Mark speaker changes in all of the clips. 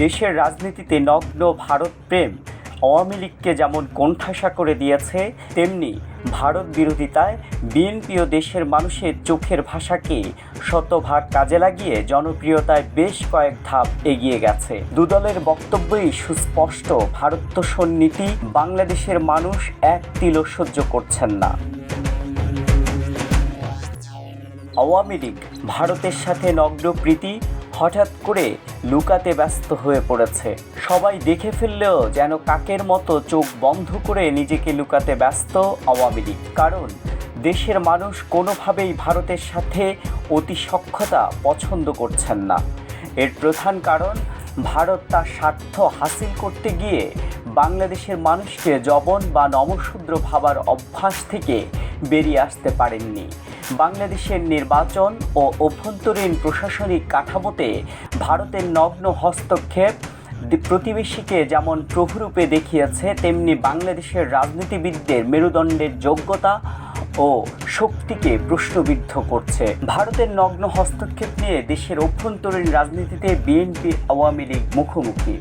Speaker 1: দেশের রাজনীতিতে নগ্ন ভারত প্রেম আওয়ামী লীগকে যেমন কোণঠাসা করে দিয়েছে, তেমনি ভারত বিরোধিতায় বিএনপি ও দেশের মানুষের চোখের ভাষাকে শতভাগ কাজে লাগিয়ে জনপ্রিয়তায় বেশ কয়েক ধাপ এগিয়ে গেছে। দুদলের বক্তব্যই সুস্পষ্ট ভারতোষণ নীতি বাংলাদেশের মানুষ এক তিলও সহ্য করছেন না। আওয়ামী লীগ, ভারতের সাথে নগ্ন প্রীতি হঠাৎ করে লুকাতে ব্যস্ত হয়ে পড়েছে। সবাই দেখে ফেললেও যেন কাকের মতো চোখ বন্ধ করে নিজেকে লুকাতে ব্যস্ত আওয়ামী লীগ। কারণ দেশের মানুষ কোনোভাবেই ভারতের সাথে অতি সক্ষতা পছন্দ করছেন না। এর প্রধান কারণ, ভারত তার স্বার্থ হাসিল করতে গিয়ে বাংলাদেশের মানুষকে জবন বা নমশূদ্র ভাবার অভ্যাস থেকে বেরিয়ে আসতে পারেননি। বাংলাদেশের নির্বাচন ও অভ্যন্তরীণ প্রশাসনিক কাঠামোতে ভারতের নগ্ন হস্তক্ষেপ প্রতিবেশীকে যেমন প্রভুরূপে দেখিয়েছে, তেমনি বাংলাদেশের রাজনীতিবিদদের মেরুদণ্ডের যোগ্যতা ও শক্তিকে প্রশ্নবিদ্ধ করছে। ভারতের নগ্ন হস্তক্ষেপ নিয়ে দেশের অভ্যন্তরীণ রাজনীতিতে বিএনপি আওয়ামী লীগ মুখোমুখি।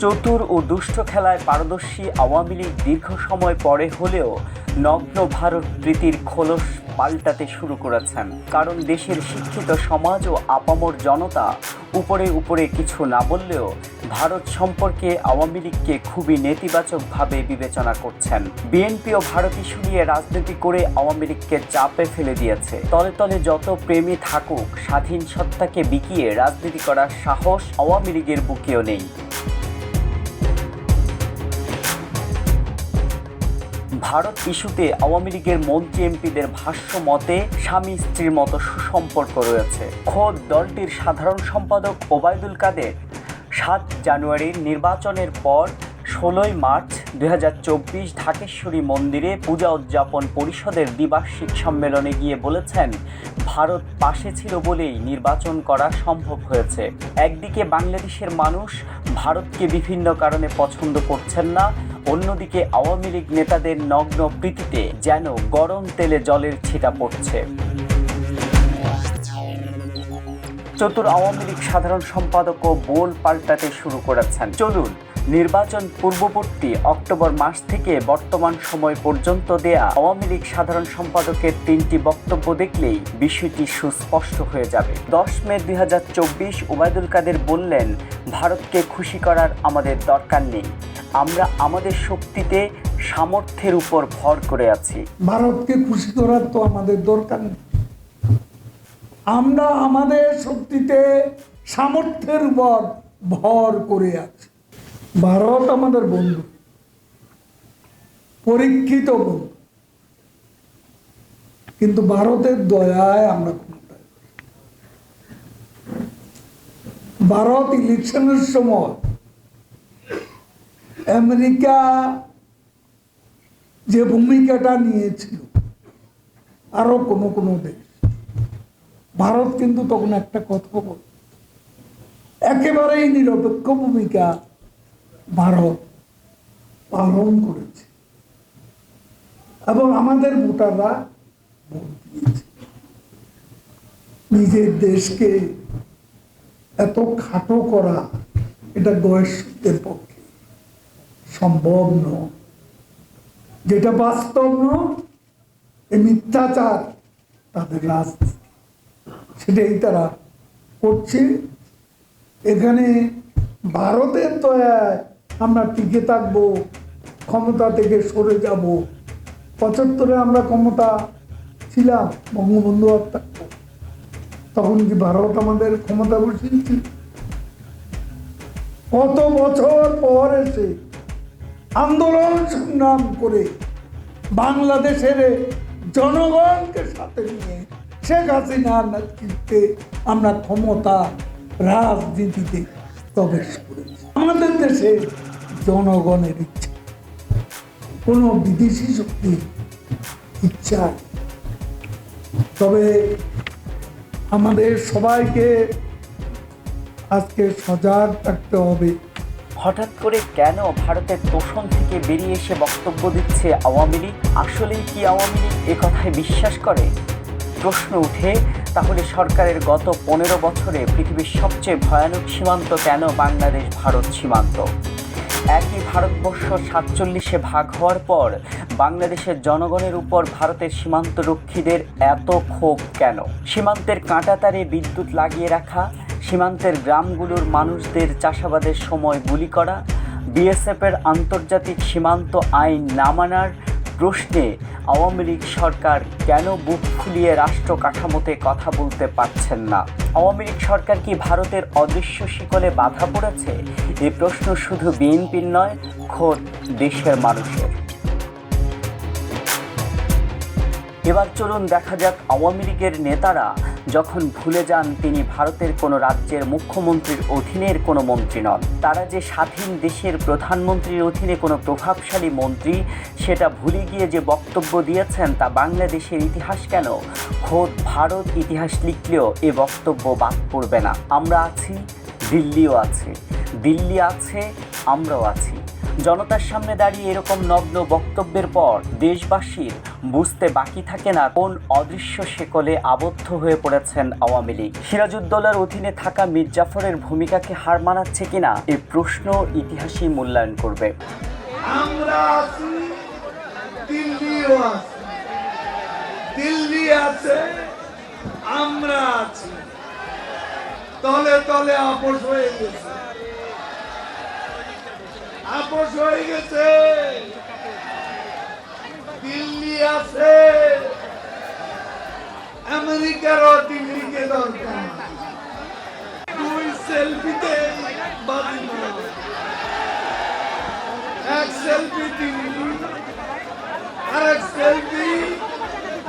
Speaker 1: চতুর ও দুষ্ট খেলায় পারদর্শী আওয়ামী লীগ দীর্ঘ সময় পরে হলেও নগ্ন ভারত প্রীতির খোলস পাল্টাতে শুরু করেছেন। কারণ দেশের শিক্ষিত সমাজ ও আপামর জনতা উপরে উপরে কিছু না বললেও ভারত সম্পর্কে আওয়ামী লীগকে খুবই নেতিবাচকভাবে বিবেচনা করছেন। বিএনপি ও ভারত ইস্যু নিয়ে রাজনীতি করে আওয়ামী লীগকে চাপে ফেলে দিয়েছে। তলে তলে যত প্রেমী থাকুক, স্বাধীন সত্তাকে বিকিয়ে রাজনীতি করার সাহস আওয়ামী লীগের বুকেও নেই। ভারত ইস্যুতে আওয়ামী লীগের মন্ত্রী এমপিদের ভাষ্য মতে, স্বামী স্ত্রীর মতো সুসম্পর্ক রয়েছে। খোদ দলটির সাধারণ সম্পাদক ওবায়দুল কাদের সাত জানুয়ারির নির্বাচনের পর ষোলোই মার্চ দু হাজার চব্বিশ ঢাকেশ্বরী মন্দিরে পূজা উদযাপন পরিষদের দ্বিবার্ষিক সম্মেলনে গিয়ে বলেছেন, ভারত পাশে ছিল বলেই নির্বাচন করা সম্ভব হয়েছে। একদিকে বাংলাদেশের মানুষ ভারতকে বিভিন্ন কারণে পছন্দ করছেন না অন্যদিকে আওয়ামী লীগ নেতাদের নগ্ন প্রীতিতে যেন গরম তেলে জলের ছিটা পড়ছে। চতুর আওয়ামী লীগ সাধারণ সম্পাদকও বোল পাল্টাতে শুরু করেছেন। চলুন নির্বাচন পূর্ববর্তী অক্টোবর মাস থেকে বর্তমান সময় পর্যন্ত দেয়া আওয়ামী লীগ সাধারণ সম্পাদকের তিনটি বক্তব্য দেখলেই বিষয়টি সুস্পষ্ট হয়ে যাবে। দশ মে দুই হাজার চব্বিশ ওবায়দুল কাদের বললেন, ভারতকে খুশি করার আমাদের দরকার নেই। আমরা আমাদের শক্তিতে, সামর্থ্যের উপর ভর করে আছি।
Speaker 2: ভারতকে খুশি করার তো আমাদের দরকার নেই। আমরা আমাদের শক্তিতে, সামর্থ্যের উপর ভর করে আছি। ভারত আমাদের বন্ধু। পরীক্ষিত বন্ধু। কিন্তু ভারতের দয়ায় আমরা ক্ষমতায়। ভারত ইলেকশনের সময় আমেরিকা যে ভূমিকাটা নিয়েছিল, আরও কোনো কোনো দেশ। ভারত কিন্তু তখন একটা কথা বল। একেবারেই নিরপেক্ষ ভূমিকা ভারত পালন করেছে। এবং আমাদের ভোটাররা ভোট দিয়েছে। নিজের দেশকে এত খাটো করা এটা বয়স্কদের পক্ষে সম্ভব নয়। যেটা বাস্তব নয় এই মিথ্যাচার তাদের রাজনীতি। সেটাই তারা করছে। এখানে ভারতের দয়ায় আমরা টিকে থাকব, ক্ষমতা থেকে সরে যাব। পঁচাত্তরে আমরা ক্ষমতা ছিলাম, বঙ্গবন্ধু হত্যা তখন কি ভারত আমাদের ক্ষমতা বসিয়েছিল কত বছর পর এসে আন্দোলন সংগ্রাম করে বাংলাদেশের জনগণকে সাথে নিয়ে শেখ হাসিনার নেতৃত্বে আমরা ক্ষমতা রাজনীতিতে প্রবেশ করেছি। আমাদের দেশে জনগণের ইচ্ছা। কোনো বিদেশি শক্তির ইচ্ছা তবে আমাদের সবাইকে আজকে সজাগ থাকতে হবে।
Speaker 1: হঠাৎ করে কেন ভারতের তোষণ থেকে বেরিয়ে এসে বক্তব্য দিচ্ছে আওয়ামী লীগ? আসলেই কি আওয়ামী লীগ এ কথায় বিশ্বাস করে? প্রশ্ন উঠে তাহলে সরকারের গত পনেরো বছরে পৃথিবীর সবচেয়ে ভয়ানক সীমান্ত কেন বাংলাদেশ ভারত সীমান্ত? একই ভারতবর্ষ সাতচল্লিশে ভাগ হওয়ার পর বাংলাদেশের জনগণের উপর ভারতের সীমান্তরক্ষীদের এত ক্ষোভ কেন? সীমান্তের কাঁটাতারে বিদ্যুৎ লাগিয়ে রাখা, সীমান্তের গ্রামগুলোর মানুষদের চাষাবাদের সময় গুলি করা, বিএসএফের আন্তর্জাতিক সীমান্ত আইন না মানার প্রশ্নে আওয়ামী লীগ সরকার কেন বুক ফুলিয়ে রাষ্ট্র কাঠামোতে কথা বলতে পারছেন না? আওয়ামী লীগ সরকার কি ভারতের অদৃশ্য শিকলে বাধা পড়েছে? এই প্রশ্ন শুধু বিএনপির নয়, খোদ দেশের মানুষের। এবার চলুন দেখা যাক আওয়ামী লীগের নেতারা যখন ভুলে যান তিনি ভারতের কোনো রাজ্যের মুখ্যমন্ত্রীর অধীনের কোনো মন্ত্রী নন। তারা যে স্বাধীন দেশের প্রধানমন্ত্রীর অধীনে কোনো প্রভাবশালী মন্ত্রী, সেটা ভুলে গিয়ে যে বক্তব্য দিয়েছেন তা বাংলাদেশের ইতিহাস কেন? খোদ ভারত ইতিহাস লিখলেও এ বক্তব্য বাদ পড়বে না। আমরা আছি, দিল্লিও আছে। দিল্লি আছে, আমরাও আছি। জনতার সামনে দাঁড়িয়ে এরকম নগ্ন বক্তব্যের পর দেশবাসীর বুঝতে বাকি থাকে না কোন অদৃশ্য শেকলে আবদ্ধ হয়ে পড়েছেন আওয়ামী লীগ। সিরাজউদ্দৌলার অধীনে থাকা মীর জাফরের ভূমিকাকে হার মানাচ্ছে কিনা এই প্রশ্ন ইতিহাসই মূল্যায়ন করবে।
Speaker 3: আমরা তলে তলে আপোষ হয়ে গেছে। আপোষ হয়ে গেছে। দিল্লি আছে। আমেরিকারও দিল্লিকে দরকার। দুই সেলফিতে এক সেলফি দিল্লি আর এক সেলফি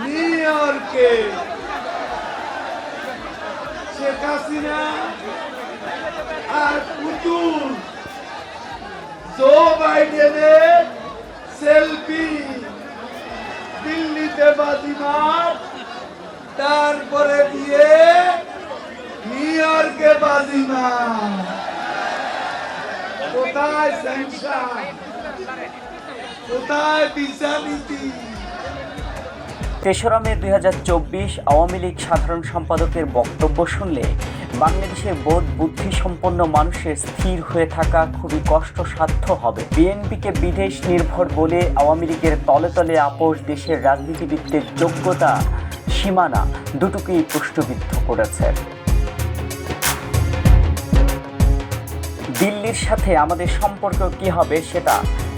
Speaker 3: নিউ ইয়র্কে। শেখ হাসিনা আর পুতুল। জো বাইডেনের সেলফি। দিল্লিতে বাজিমার তারপরে দিয়ে নিউ ইয়র্কে বাজিমার কোথায় সেন্সার কোথায় বিচার নীতি
Speaker 1: তেসরা মে দুই আওয়ামী লীগ সাধারণ সম্পাদকের বক্তব্য শুনলে বাংলাদেশের বোধ বুদ্ধি সম্পন্ন মানুষের স্থির হয়ে থাকা খুবই কষ্টসাধ্য হবে। বিএনপিকে বিদেশ নির্ভর বলে আওয়ামী লীগের তলে তলে আপোষ দেশের রাজনীতিবিদদের যোগ্যতা সীমানা দুটোকেই প্রশ্নবিদ্ধ করেছে। দিল্লির সাথে আমাদের সম্পর্ক কি হবে সেটা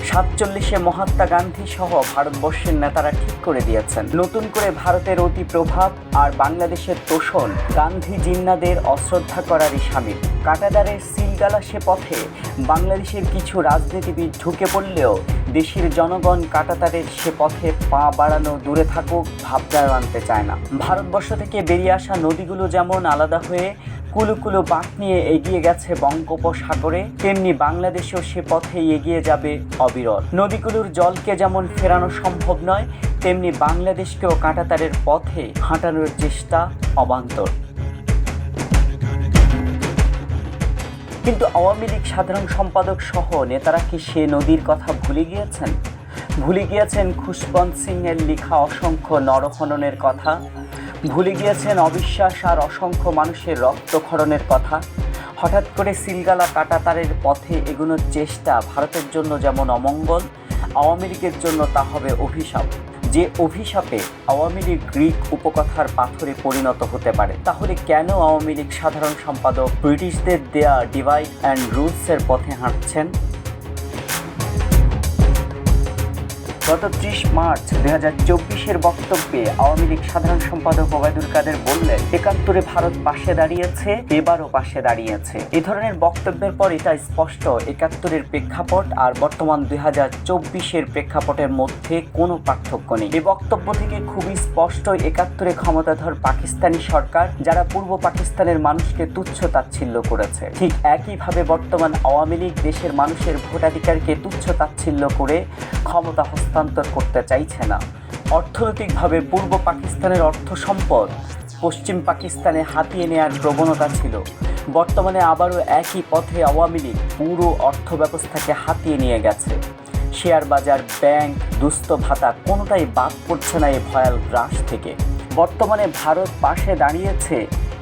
Speaker 1: সাতচল্লিশে মহাত্মা গান্ধী সহ ভারতবর্ষের নেতারা ঠিক করে দিয়েছেন। নতুন করে ভারতের অতি প্রভাব আর বাংলাদেশের তোষণ গান্ধী জিন্নাদের অশ্রদ্ধা করারই সামিল। কাটাদারের সিলগালাসে পথে বাংলাদেশের কিছু রাজনীতিবিদ ঢুকে পড়লেও দেশের জনগণ কাটাতারের সে পথে পা বাড়ানো দূরে থাকুক ভাবনায় আনতে চায় না। ভারতবর্ষ থেকে বেরিয়ে আসা নদীগুলো যেমন আলাদা হয়ে কুলুকুলু বাঁক নিয়ে এগিয়ে গেছে বঙ্গোপসাগরে, তেমনি বাংলাদেশেও সে পথে এগিয়ে যাবে অবিরল। নদীগুলোর জলকে যেমন ফেরানো সম্ভব নয়, তেমনি বাংলাদেশকেও কাঁটাতারের পথে হাঁটানোর চেষ্টা অবান্তর। কিন্তু আওয়ামী লীগ সাধারণ সম্পাদক সহ নেতারা কি সে নদীর কথা ভুলে গিয়েছেন? ভুলে গিয়েছেন খুশবন্ত সিং এর লেখা অসংখ্য নরহননের কথা? ভুলে গিয়েছেন অবিশ্বাস আর অসংখ্য মানুষের রক্তক্ষরণের কথা। হঠাৎ করে সিলগালা কাটাতারের পথে এগোনোর চেষ্টা ভারতের জন্য যেমন অমঙ্গল আওয়ামী লীগের জন্য তা হবে অভিশাপ। যে অভিশাপে আওয়ামী লীগ গ্রিক উপকথার পাথরে পরিণত হতে পারে, তাহলে কেন আওয়ামী লীগ সাধারণ সম্পাদক ব্রিটিশদের দেয়া ডিভাইড অ্যান্ড রুলসের পথে হাঁটছেন? গত ত্রিশ মার্চ দুই হাজার চব্বিশের বক্তব্যে আওয়ামী লীগ সাধারণ সম্পাদক ওবায়দুল কাদের বললেন, একাত্তরে ভারত পাশে দাঁড়িয়েছে, এবারও পাশে দাঁড়িয়েছে। এ ধরনের বক্তব্যের পর এটা স্পষ্ট, একাত্তরের প্রেক্ষাপট আর বর্তমান দুই হাজার চব্বিশের প্রেক্ষাপটের মধ্যে কোনো পার্থক্য নেই। এই বক্তব্য থেকে খুবই স্পষ্ট, একাত্তরে ক্ষমতাধর পাকিস্তানি সরকার, যারা পূর্ব পাকিস্তানের মানুষকে তুচ্ছ তাচ্ছিল্য করেছে। ঠিক একইভাবে বর্তমান আওয়ামী লীগ দেশের মানুষের ভোটাধিকারকে তুচ্ছ তাচ্ছিল্য করে ক্ষমতা হস্তান্তর করতে চাইছে না। অর্থনৈতিকভাবে পূর্ব পাকিস্তানের অর্থ সম্পদ পশ্চিম পাকিস্তানে হাতিয়ে নেয়ার প্রবণতা ছিল। বর্তমানে আবারও একই পথে আওয়ামী লীগ পুরো অর্থ ব্যবস্থাকে হাতিয়ে নিয়ে গেছে। শেয়ার বাজার, ব্যাংক, দুস্থ ভাতা কোনোটাই বাদ পড়ছে না এই ভয়াল গ্রাস থেকে। বর্তমানে ভারত পাশে দাঁড়িয়েছে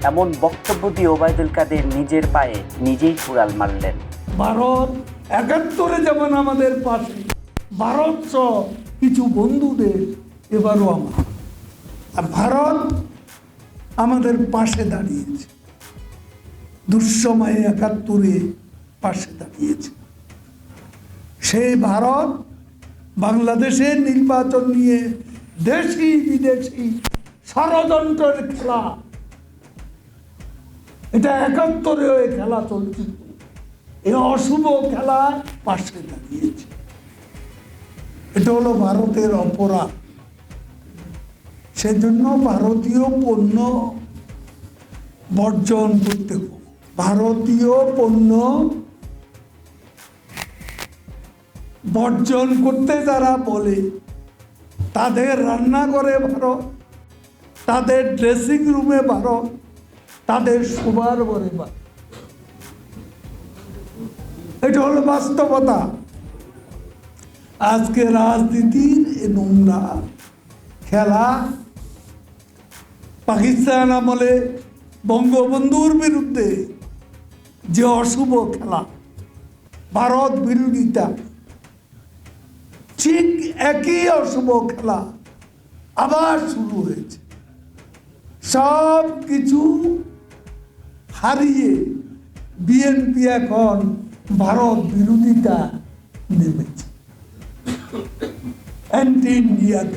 Speaker 1: এমন বক্তব্য দিয়ে ওবায়দুল কাদের নিজের পায়ে নিজেই কুড়াল মারলেন।
Speaker 2: ভারত একাত্তরে যেমন আমাদের পাশে ভারত কিছু বন্ধুদের এবারও আমার। আর ভারত আমাদের পাশে দাঁড়িয়েছে। দুঃসময়ে একাত্তরে পাশে দাঁড়িয়েছে। সেই ভারত বাংলাদেশের নির্বাচন নিয়ে দেশি বিদেশি ষড়যন্ত্রের খেলা। এটা একাত্তরে খেলা চলছিল। এই অশুভ খেলার পাশে দাঁড়িয়েছে। এটা হলো ভারতের অপরাধ। সেজন্য ভারতীয় পণ্য বর্জন করতে ভারতীয় পণ্য বর্জন করতে যারা বলে, তাদের রান্নাঘরে ভারত তাদের ড্রেসিং রুমে ভারত তাদের শোবার ঘরে ভারত এটা হলো বাস্তবতা। আজকে রাজনীতির নোংরা খেলা। পাকিস্তান আমলে বঙ্গবন্ধুর বিরুদ্ধে যে অশুভ খেলা, ভারত বিরোধিতা, ঠিক একই অশুভ খেলা আবার শুরু হয়েছে। সব কিছু হারিয়ে বিএনপি এখন ভারত বিরোধিতা নেমেছে। en din niyet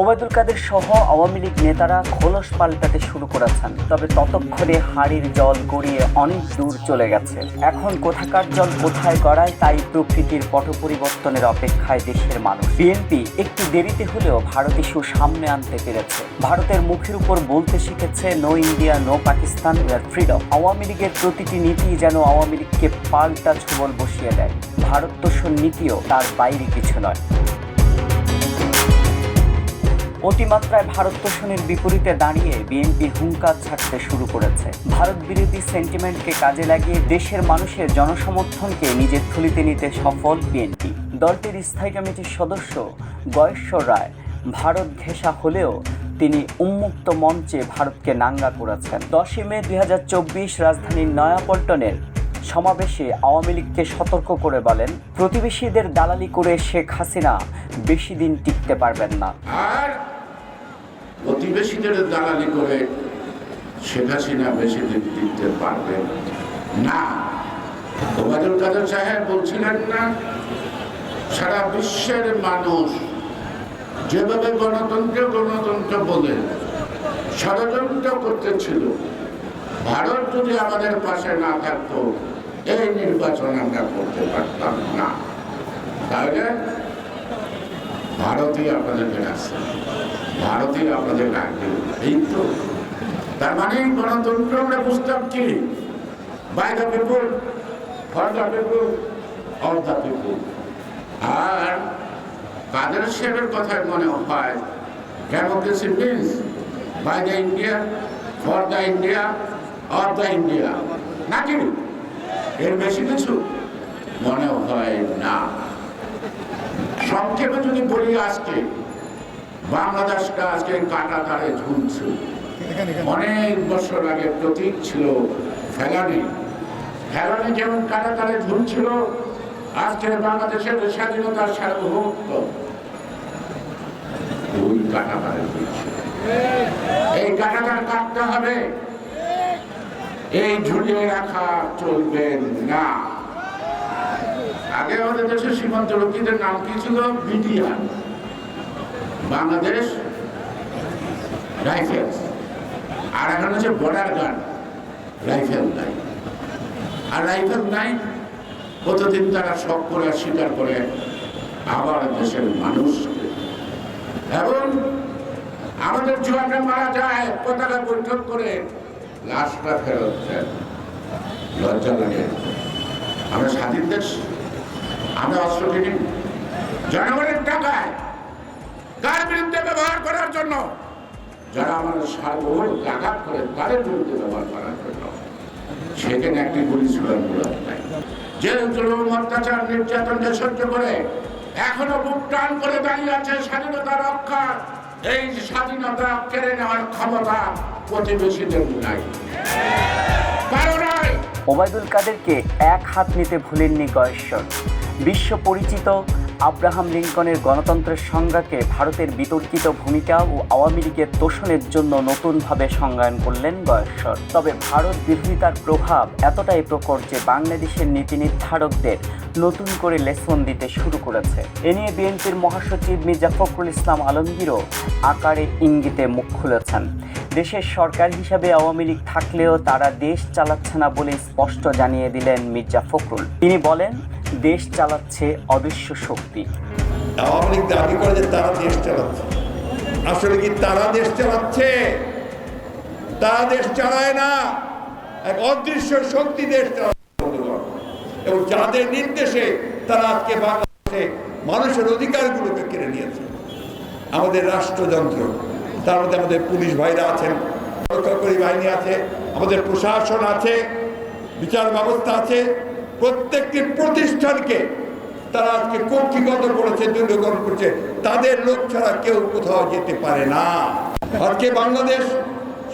Speaker 1: Obaidul Quader সহ আওয়ামী লীগ নেতারা খোলস পাল্টাতে শুরু করেছেন। তবে ততক্ষণে হাড়ির জল গড়িয়ে অনেক দূর চলে গেছে। এখন কোথাকার জল কোথায় গড়ায় তাই প্রকৃতির পট পরিবর্তনের অপেক্ষায় দেশের মানুষ। বিএনপি একটু দেরিতে হলেও ভারত ইস্যু সামনে আনতে পেরেছে। ভারতের মুখের উপর বলতে শিখেছে, no India, no Pakistan we're freedom. Awami লীগের প্রতিটি নীতি যেন আওয়ামী লীগকে পাল্টা ছুবল বসিয়ে দেয়। ভারত তোষণ নীতিও তার বাইরে কিছু নয়। অতিমাত্রায় ভারত তোষণের বিপরীতে দাঁড়িয়ে বিএনপি হুঙ্কার ছাড়তে শুরু করেছে। ভারত বিরোধী সেন্টিমেন্টকে কাজে লাগিয়ে দেশের মানুষের জনসমর্থনকে নিজের থলিতে নিতে সফল বিএনপি। দলটির স্থায়ী কমিটির সদস্য গয়েশ্বর রায়, ভারত ঘেঁষা হলেও তিনি উন্মুক্ত মঞ্চে ভারতকে নাঙ্গা করেছেন। দশই মে দুই হাজার চব্বিশ রাজধানীর নয়াপল্টনের সমাবেশে আওয়ামী লীগকে সতর্ক করে বলেন, প্রতিবেশীদের দালালি করে শেখ হাসিনা বেশি দিন টিকতে পারবেন না।
Speaker 4: আর প্রতিবেশীদের দালালি করে শেখ হাসিনা বেশি দিন টিকতে পারবেন না। ওবায়দুল কাদের সাহেব বলছিলেন না, সারা বিশ্বের মানুষ যেভাবে গণতন্ত্র গণতন্ত্র বলে ষড়যন্ত্র করতেছিল, ভারত যদি আমাদের পাশে না থাকতো এই নির্বাচন আমরা করতে পারতাম না। তাহলে ভারতই আপনাদেরকে রাখছে ভারতই আপনাদের রাখবে এই তো। তার মানে গণতন্ত্র আমরা বুঝতাম কি? By the people for the people of the people আর কাদের সাহেবের কথায় মনে হয়? Democracy means by the India for the India of the India নাকি? এর বেশি কিছু মনে হয় না। সংক্ষেপে যদি বলি আজকে, বাংলাদেশটা আজকে কাটা তারে ঝুলছে। অনেক বছর আগে প্রতীক ছিল ফেলানি ফেলানি যেমন কাটা তারে ঝুলছিল আজকে বাংলাদেশের স্বাধীনতার সার্বভৌমত্ব ওই কাটা তারে ঝুলছে। এই কাটাতার কাটতে হবে। এই ঝুলিয়ে রাখা চলবে না। আগে আমাদের দেশের সীমান্ত সীমান্তরক্ষীদের নাম কি ছিল? বিটিআর। বাংলাদেশ রাইফেলস। আর এখন হচ্ছে বর্ডার গার্ড, রাইফেল নাই আর রাইফেল নাই কতদিন তারা শখ করে স্বীকার করে, আবার দেশের মানুষ। এবং আমাদের জোয়ানরা মারা যায়, পতাকা বৈঠক করে। লাশটা ফেরত দেন। লজ্জা লাগে। আমরা স্বাধীন দেশ। আমরা অস্ত্র কিনি। জনগণের টাকায় কার বিরুদ্ধে ব্যবহার করার জন্য? যারা আমাদের সার্বভৌম আঘাত করে, তাদের বিরুদ্ধে ব্যবহার করার জন্য। সেখানে একটি নাই যে জুলুম অত্যাচার নির্যাতনকে সহ্য করে, এখনও বুক টান করে দাঁড়িয়ে আছে স্বাধীনতা রক্ষার এই স্বাধীনতা কেড়ে নেওয়ার ক্ষমতা প্রতিবেশীদের নাই।
Speaker 1: ওবায়দুল কাদেরকে এক হাত নিতে ভুলেননি গয়েশ্বর। বিশ্ব পরিচিত আব্রাহাম লিঙ্কনের গণতন্ত্রের সংজ্ঞাকে ভারতের বিতর্কিত ভূমিকা ও আওয়ামী লীগের তোষণের জন্য নতুনভাবে সংজ্ঞায়ন করলেন গয়েশ্বর। তবে ভারত বিরোধিতার প্রভাব এতটাই প্রকট যে বাংলাদেশের নীতি নির্ধারকদের নতুন করে লেসন দিতে শুরু করেছে। এ নিয়ে বিএনপির মহাসচিব মির্জা ফখরুল ইসলাম আলমগীরও আকারে ইঙ্গিতে মুখ খুলেছেন। দেশের সরকার হিসাবে আওয়ামী লীগ থাকলেও তারা দেশ চালাচ্ছে না বলে স্পষ্ট জানিয়ে দিলেন মির্জা ফখরুল। তিনি বলেন দেশ চালাচ্ছে অদৃশ্য শক্তি।
Speaker 5: আওয়ামী লীগ দাবি করে যে তারা দেশ চালাচ্ছে। আসলে কি তারা দেশ চালাচ্ছে? তারা দেশ চালায় না। এক অদৃশ্য শক্তি দেশ এবং যাদের নির্দেশে তারা আজকে বাংলাদেশে মানুষের অধিকারগুলোকে কেড়ে নিয়েছে। আমাদের রাষ্ট্রযন্ত্র, তার মধ্যে আমাদের পুলিশ ভাইরা আছেন রক্ষাকারী বাহিনী আছে, আমাদের প্রশাসন আছে, বিচার ব্যবস্থা আছে প্রত্যেকটি প্রতিষ্ঠানকে তারা আজকে কক্ষিগত করেছে দুর্গণ করছে। তাদের লোক ছাড়া কেউ কোথাও যেতে পারে না। আজকে বাংলাদেশ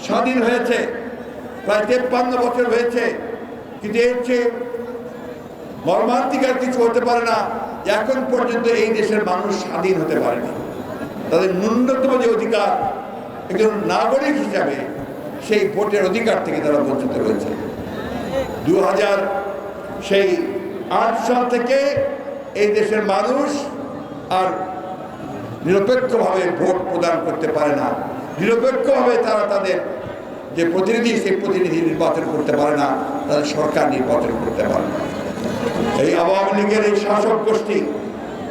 Speaker 5: স্বাধীন হয়েছে, প্রায় তেপ্পান্ন বছর হয়েছে। কিন্তু এর চেয়ে মর্মান্তিক আর কিছু হতে পারে না। এখন পর্যন্ত এই দেশের মানুষ স্বাধীন হতে পারে না। তাদের ন্যূনতম যে অধিকার, একজন নাগরিক হিসাবে সেই ভোটের অধিকার থেকে তারা বঞ্চিত রয়েছে। দু হাজার সেই আট সাল থেকে এই দেশের মানুষ আর নিরপেক্ষভাবে ভোট প্রদান করতে পারে না। নিরপেক্ষভাবে তারা তাদের যে প্রতিনিধি, সেই প্রতিনিধি নির্বাচন করতে পারে না, তাদের সরকার নির্বাচন করতে পারে না। এই আওয়ামী লীগের এই শাসক গোষ্ঠী,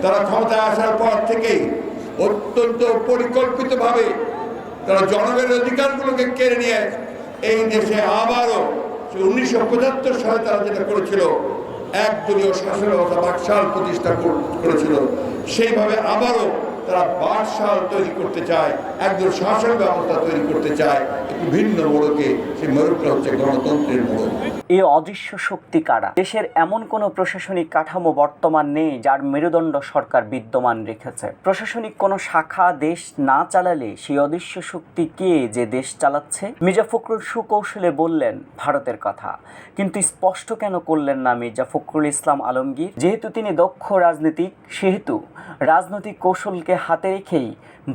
Speaker 5: তারা ক্ষমতায় আসার পর থেকেই অত্যন্ত পরিকল্পিতভাবে তারা জনগণের অধিকারগুলোকে কেড়ে নিয়ে এই দেশে আবারও উনিশশো পঁচাত্তর সালে তারা যেটা করেছিল একদলীয় শাসন ব্যবস্থা বাকশাল প্রতিষ্ঠা কর- করেছিল। সেইভাবে আবারও তারা বাকশাল তৈরি করতে চায়, একদল শাসন ব্যবস্থা তৈরি করতে চায়, একটু ভিন্ন মোড়কে, সেই মোড়কটা হচ্ছে গণতন্ত্রের মোড়ক।
Speaker 1: এই অদৃশ্য শক্তি কারা? দেশের এমন কোনো প্রশাসনিক কাঠামো বর্তমান নেই যার মেরুদণ্ড সরকার বিদ্যমান রেখেছে। প্রশাসনিক কোনো শাখা দেশ না চালালে সেই অদৃশ্য শক্তি কে যে দেশ চালাচ্ছে? মির্জা ফখরুল সুকৌশলে বললেন ভারতের কথা, কিন্তু স্পষ্ট কেন করলেন না মির্জা ফখরুল ইসলাম আলমগীর? যেহেতু তিনি দক্ষ রাজনীতিক, সেহেতু রাজনৈতিক কৌশলকে হাতে রেখেই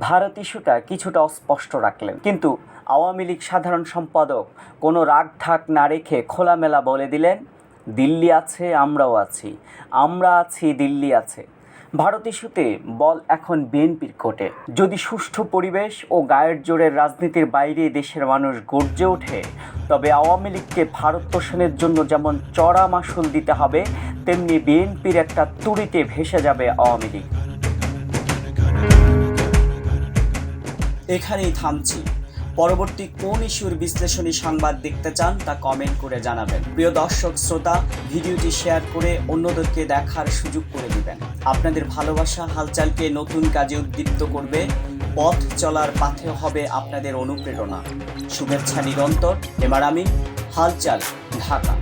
Speaker 1: ভারত ইস্যুটা কিছুটা অস্পষ্ট রাখলেন। কিন্তু আওয়ামী লীগ সাধারণ সম্পাদক কোনো রাগ ঠাক না রেখে খোলামেলা বলে দিলেন, দিল্লি আছে, আমরাও আছি। আমরা আছি, দিল্লি আছে। ভারত ইস্যুতে বল এখন বিএনপির কোর্টে যদি সুষ্ঠু পরিবেশ ও গায়ের জোরের রাজনীতির বাইরে দেশের মানুষ গর্জে ওঠে, তবে আওয়ামী লীগকে ভারত পোষণের জন্য যেমন চড়া মাসুল দিতে হবে, তেমনি বিএনপির একটা তুড়িতে ভেসে যাবে আওয়ামী লীগ। এখানেই থামছি। পরবর্তী কোন ইস্যুর বিশ্লেষণী সংবাদ দেখতে চান তা কমেন্ট করে জানাবেন। প্রিয় দর্শক, শ্রোতা, ভিডিওটি শেয়ার করে অন্যদেরকে দেখার সুযোগ করে দিবেন। আপনাদের ভালোবাসা হালচালকে নতুন কাজে উদ্দীপ্ত করবে। পথ চলার পাথে হবে আপনাদের অনুপ্রেরণা। শুভেচ্ছা নিরন্তর এবার আমি হালচাল, ঢাকা।